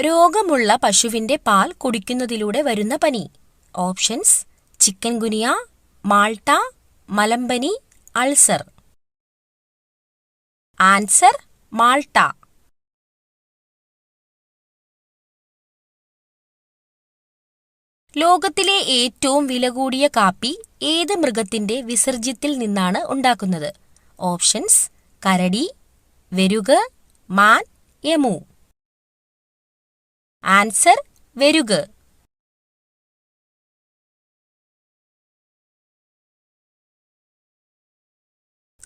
രോഗമുള്ള പശുവിന്റെ പാൽ കുടിക്കുന്നതിലൂടെ വരുന്ന പനി. ഓപ്ഷൻസ് ചിക്കൻ ഗുനിയ മാൾട്ട മലമ്പനി അൾസർ. Answer Malta. ലോകത്തിലെ ഏറ്റവും വില കൂടിയ കാപ്പി ഏത് മൃഗത്തിന്റെ വിസർജ്യത്തിൽ നിന്നാണ് ഉണ്ടാക്കുന്നത്? ഓപ്ഷൻസ് കരടി വെരുക് മാൻ യമു ആൻസർ വരുക.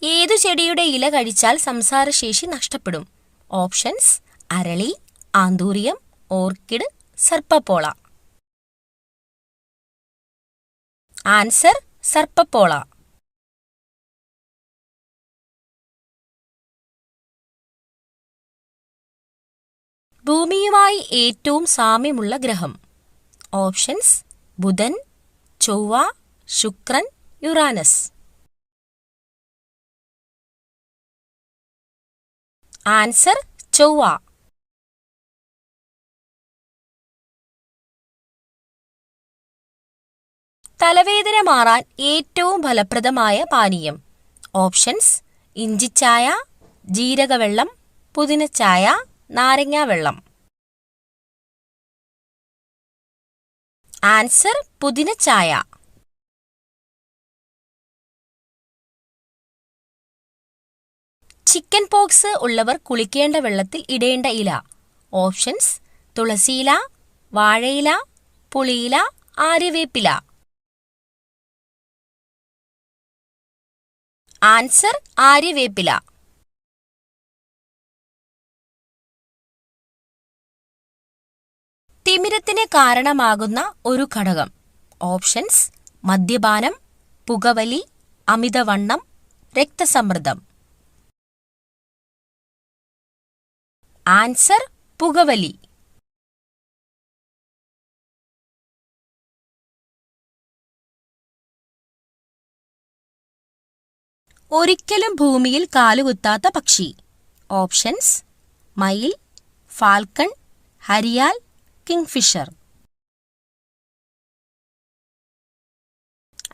ഏതു ചെടിയുടെ ഇല കഴിച്ചാൽ സംസാരശേഷി നഷ്ടപ്പെടും? ഓപ്ഷൻസ് അരളി ആന്തൂറിയം ഓർക്കിഡ് സർപ്പപ്പോള. ആൻസർ സർപ്പപ്പോള. ഭൂമിയുമായി ഏറ്റവും സാമ്യമുള്ള ഗ്രഹം. ഓപ്ഷൻസ് ബുധൻ ചൊവ്വ ശുക്രൻ യുറാനസ്. ആൻസർ ചൊവ്വ. തലവേദന മാറാൻ ഏറ്റവും ഫലപ്രദമായ പാനീയം. ഓപ്ഷൻസ് ഇഞ്ചിച്ചായ ജീരകവെള്ളം പുതിനച്ചായ നാരങ്ങാ വെള്ളം. ആൻസർ ചായ. ചിക്കൻ പോക്സ് ഉള്ളവർ കുളിക്കേണ്ട വെള്ളത്തിൽ ഇടേണ്ട ഇല. ഓപ്ഷൻസ് തുളസിയില വാഴയില പുളിയില ആര്യവേപ്പില. ആൻസർ ആര്യവേപ്പില. തിമിരത്തിന് കാരണമാകുന്ന ഒരു ഘടകം. ഓപ്ഷൻസ് മദ്യപാനം പുകവലി അമിതവണ്ണം രക്തസമ്മർദ്ദം. ആൻസർ പുകവലി. ഒരിക്കലും ഭൂമിയിൽ കാലുകുത്താത്ത പക്ഷി. ഓപ്ഷൻസ് മയിൽ ഫാൽക്കൺ ഹരിയാൽ കിങ്ഫിഷർ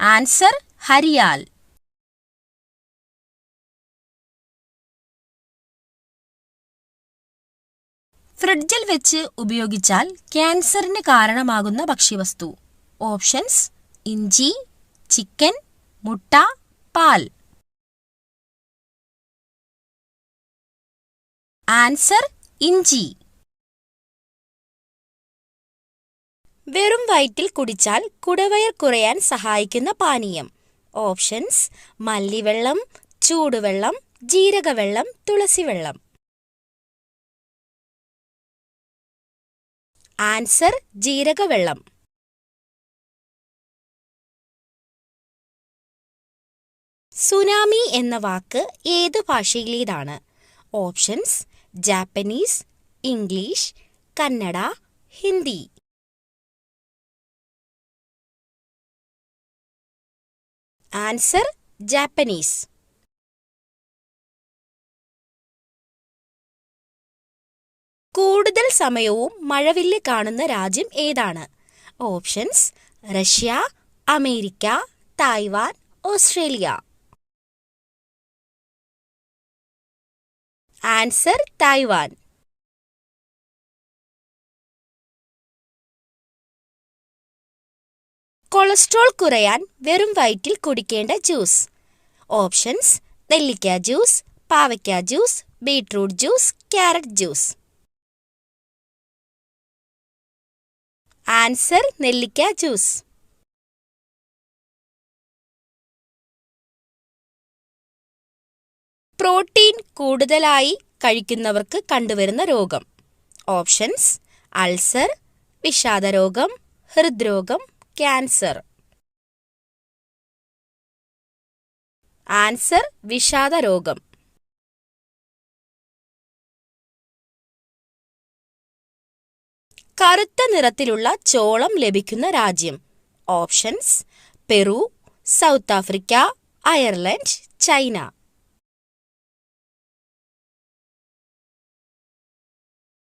ആൻസർ ഹരിയാൽ. ഫ്രിഡ്ജിൽ വെച്ച് ഉപയോഗിച്ചാൽ ക്യാൻസറിന് കാരണമാകുന്ന ഭക്ഷ്യവസ്തു. ഓപ്ഷൻസ് ഇഞ്ചി ചിക്കൻ മുട്ട പാൽ. ആൻസർ ഇഞ്ചി. വെറും വയറ്റിൽ കുടിച്ചാൽ കുടവയർ കുറയാൻ സഹായിക്കുന്ന പാനീയം. ഓപ്ഷൻസ് മല്ലിവെള്ളം ചൂടുവെള്ളം ജീരകവെള്ളം തുളസിവെള്ളം. ആൻസർ ജീരകവെള്ളം. സുനാമി എന്ന വാക്ക് ഏത് ഭാഷയിലേതാണ്? Options Japanese English Kannada Hindi. Answer Japanese. കൂടുതൽ സമയവും മഴവില്ല് കാണുന്ന രാജ്യം ഏതാണ്? Options Russia America Taiwan Australia. Answer Taiwan. Cholesterol കുറയാൻ വെറും വയറ്റിൽ കുടിക്കേണ്ട ജ്യൂസ്. ഓപ്ഷൻസ് നെല്ലിക്ക ജ്യൂസ് പാവയ്ക്ക juice beetroot juice carrot juice. Answer നെല്ലിക്ക ജ്യൂസ്. പ്രോട്ടീൻ കൂടുതലായി കഴിക്കുന്നവർക്ക് കണ്ടുവരുന്ന രോഗം. ഓപ്ഷൻസ് അൾസർ വിഷാദരോഗം ഹൃദ്രോഗം ക്യാൻസർ. ആൻസർ വിഷാദ രോഗം കറുത്ത നിറത്തിലുള്ള ചോളം ലഭിക്കുന്ന രാജ്യം. Options Peru South Africa Ireland China.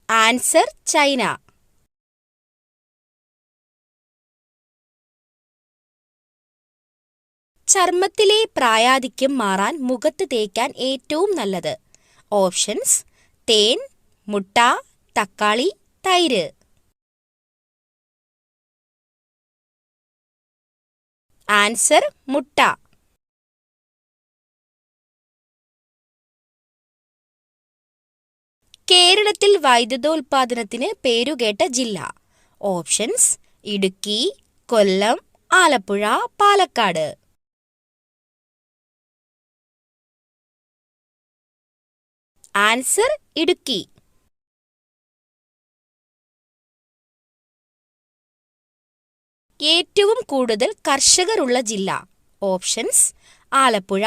Answer China. ചർമ്മത്തിലെ പ്രായാധിക്യം മാറാൻ മുഖത്ത് തേക്കാൻ ഏറ്റവും നല്ലത്. ഓപ്ഷൻസ് തേൻ മുട്ട തക്കാളി തൈര്. ആൻസർ മുട്ട. കേരളത്തിൽ വൈദ്യുതോൽപാദനത്തിന് പേരുകേട്ട ജില്ല. ഓപ്ഷൻസ് ഇടുക്കി കൊല്ലം ആലപ്പുഴ പാലക്കാട്. ആൻസർ ഇടുക്കി. ഏറ്റവും കൂടുതൽ കർഷകരുള്ള ജില്ല. ഓപ്ഷൻസ് ആലപ്പുഴ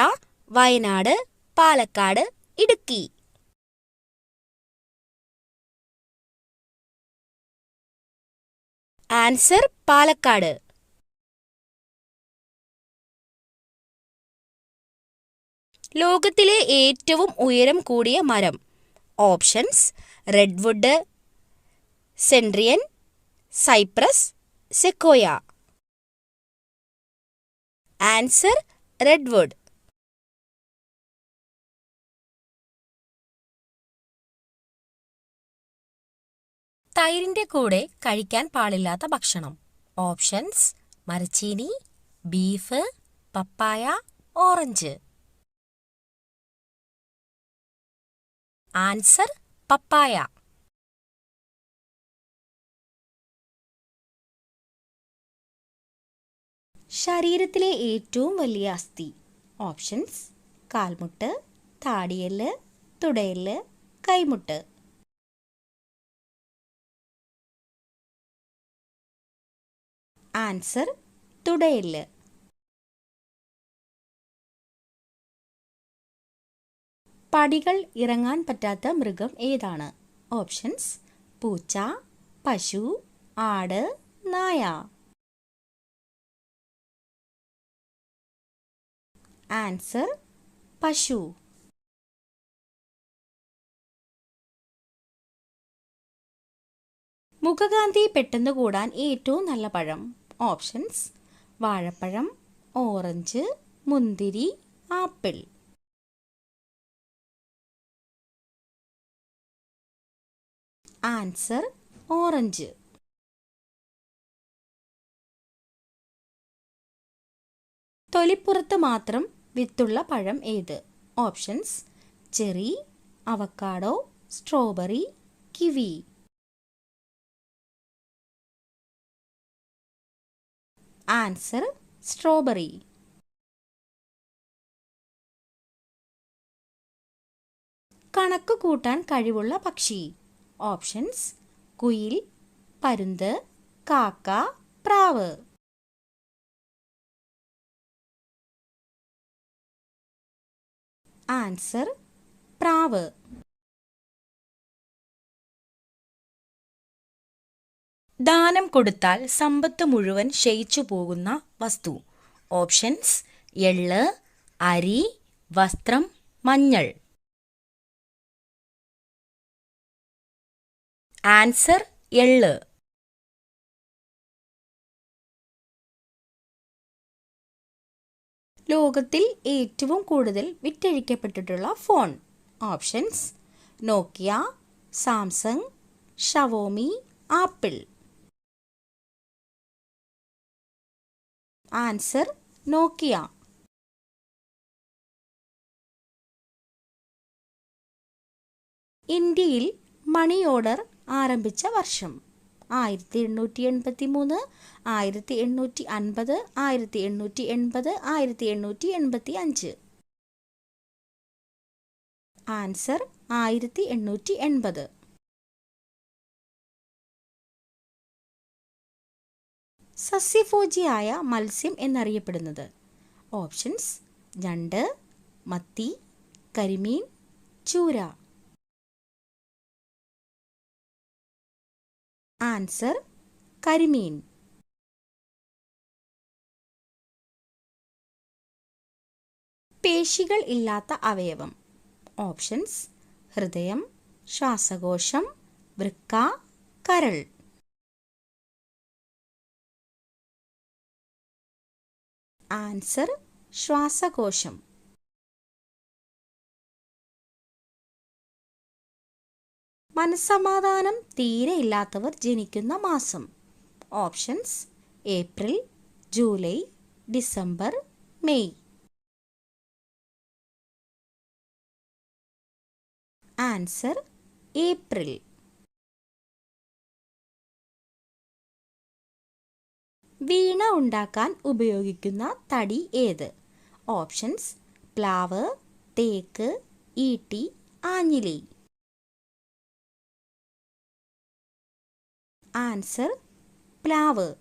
വയനാട് പാലക്കാട് ഇടുക്കി. ആൻസർ പാലക്കാട്. ലോകത്തിലെ ഏറ്റവും ഉയരം കൂടിയ മരം. Options redwood സെൻട്രിയൻ cypress sequoia. Answer redwood. തൈരിന്റെ കൂടെ കഴിക്കാൻ പാടില്ലാത്ത ഭക്ഷണം. ഓപ്ഷൻസ് മരച്ചീനി ബീഫ് പപ്പായ ഓറഞ്ച്. ആൻസർ പപ്പായ. ശരീരത്തിലെ ഏറ്റവും വലിയ അസ്ഥി. ഓപ്ഷൻസ് കാൽമുട്ട് താടിയൽ തുടയൽ കൈമുട്ട്. ആൻസർ തുടയൽ പടികൾ ഇറങ്ങാൻ പറ്റാത്ത മൃഗം ഏതാണ്? ഓപ്ഷൻസ് പൂച്ച പശു ആട് നായ. ആൻസർ പശു. മുഖകാന്തി പെട്ടെന്ന് കൂടാൻ ഏറ്റവും നല്ല പഴം. ഓപ്ഷൻസ് വാഴപ്പഴം ഓറഞ്ച് മുന്തിരി ആപ്പിൾ. Answer orange. തൊലിപ്പുറത്ത് മാത്രം വിത്തുള്ള പഴം ഏത്? Options cherry avocado strawberry kiwi. Answer strawberry. കണക്ക് കൂട്ടാൻ കഴിവുള്ള പക്ഷി. ഓപ്ഷൻസ് കുയിൽ പരുന്ത് കാക്ക പ്രാവ്. ആൻസർ പ്രാവ്. ദാനം കൊടുത്താൽ സമ്പത്ത് മുഴുവൻ ക്ഷയിച്ചു പോകുന്ന വസ്തു. ഓപ്ഷൻസ് എൾ അരി വസ്ത്രം മഞ്ഞൾ. ആൻസർ എള്ള് ലോകത്തിൽ ഏറ്റവും കൂടുതൽ വിറ്റഴിക്കപ്പെട്ടിട്ടുള്ള phone. Options Nokia Samsung Xiaomi Apple. Answer Nokia. ഇന്ത്യയിൽ മണി ഓർഡർ ആരംഭിച്ച വർഷം. ആയിരത്തി എണ്ണൂറ്റി എൺപത്തി മൂന്ന് ആയിരത്തി എണ്ണൂറ്റി അൻപത് ആയിരത്തി എണ്ണൂറ്റി എൺപത് ആയിരത്തി എണ്ണൂറ്റി എൺപത്തി അഞ്ച് ആൻസർ ആയിരത്തി എണ്ണൂറ്റി എൺപത് സസ്യഭോജിയായ മത്സ്യം എന്നറിയപ്പെടുന്നത്. ഓപ്ഷൻസ് ഞണ്ട് മത്തി കരിമീൻ ചൂര. ആൻസർ കരിമീൻ. പേശികൾ ഇല്ലാത്ത അവയവം. ഓപ്ഷൻസ് ഹൃദയം ശ്വാസകോശം വൃക്ക കരൾ. ആൻസർ ശ്വാസകോശം. മനസ്സമാധാനം തീരെ ഇല്ലാത്തവർ ജനിക്കുന്ന മാസം. Options April July December May. Answer April. വീണ ഉണ്ടാക്കാൻ ഉപയോഗിക്കുന്ന തടി ഏത്? ഓപ്ഷൻസ് പ്ലാവ് തേക്ക് ഈട്ടി ആഞ്ഞിലി. ആൻസർ പ്ലാവ്.